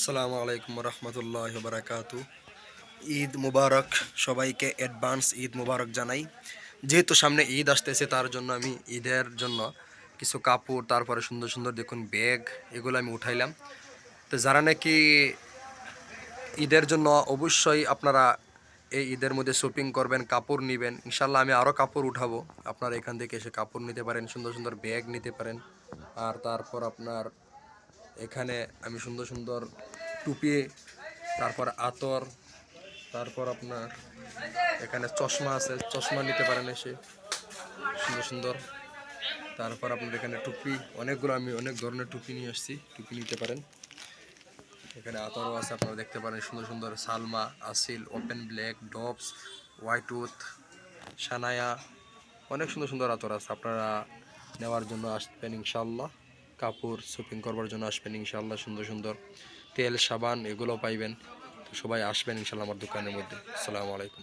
আসসালামু আলাইকুম রহমতুল্লাহ বারাকাতু ঈদ মুবারক, সবাইকে অ্যাডভান্স ঈদ মুবারক জানাই। যেহেতু সামনে ঈদ আসতেছে, তার জন্য আমি ঈদের জন্য কিছু কাপড়, তারপরে সুন্দর সুন্দর দেখুন ব্যাগ, এগুলো আমি উঠাইলাম। তো যারা নাকি ঈদের জন্য অবশ্যই আপনারা এই ঈদের মধ্যে শপিং করবেন, কাপড় নেবেন ইনশাল্লাহ আমি আরও কাপড় উঠাবো। আপনারা এখান থেকে এসে কাপড় নিতে পারেন, সুন্দর সুন্দর ব্যাগ নিতে পারেন। আর তারপর আপনার এখানে আমি সুন্দর সুন্দর টুপি, তারপর আতর, তারপর আপনার এখানে চশমা আছে, চশমা নিতে পারেন এসে। সুন্দর সুন্দর। তারপর আপনার এখানে টুপি, অনেকগুলো আমি অনেক ধরনের টুপি নিয়ে আসছি, টুপি নিতে পারেন। এখানে আতরও আছে, আপনারা দেখতে পারেন সুন্দর সুন্দর সালমা, আসিল ওপেন ব্ল্যাক ডবস হোয়াইট উথ সানায়া, অনেক সুন্দর সুন্দর আতর আছে, আপনারা নেওয়ার জন্য আসবেন ইনশাল্লাহ কাপড় শপিং করবার জন্য আসবেন ইনশাল্লাহ সুন্দর সুন্দর তেল, সাবান এগুলো পাইবেন। সবাই আসবেন ইনশাল্লাহ আমার দোকানের মধ্যে। আসসালামু আলাইকুম।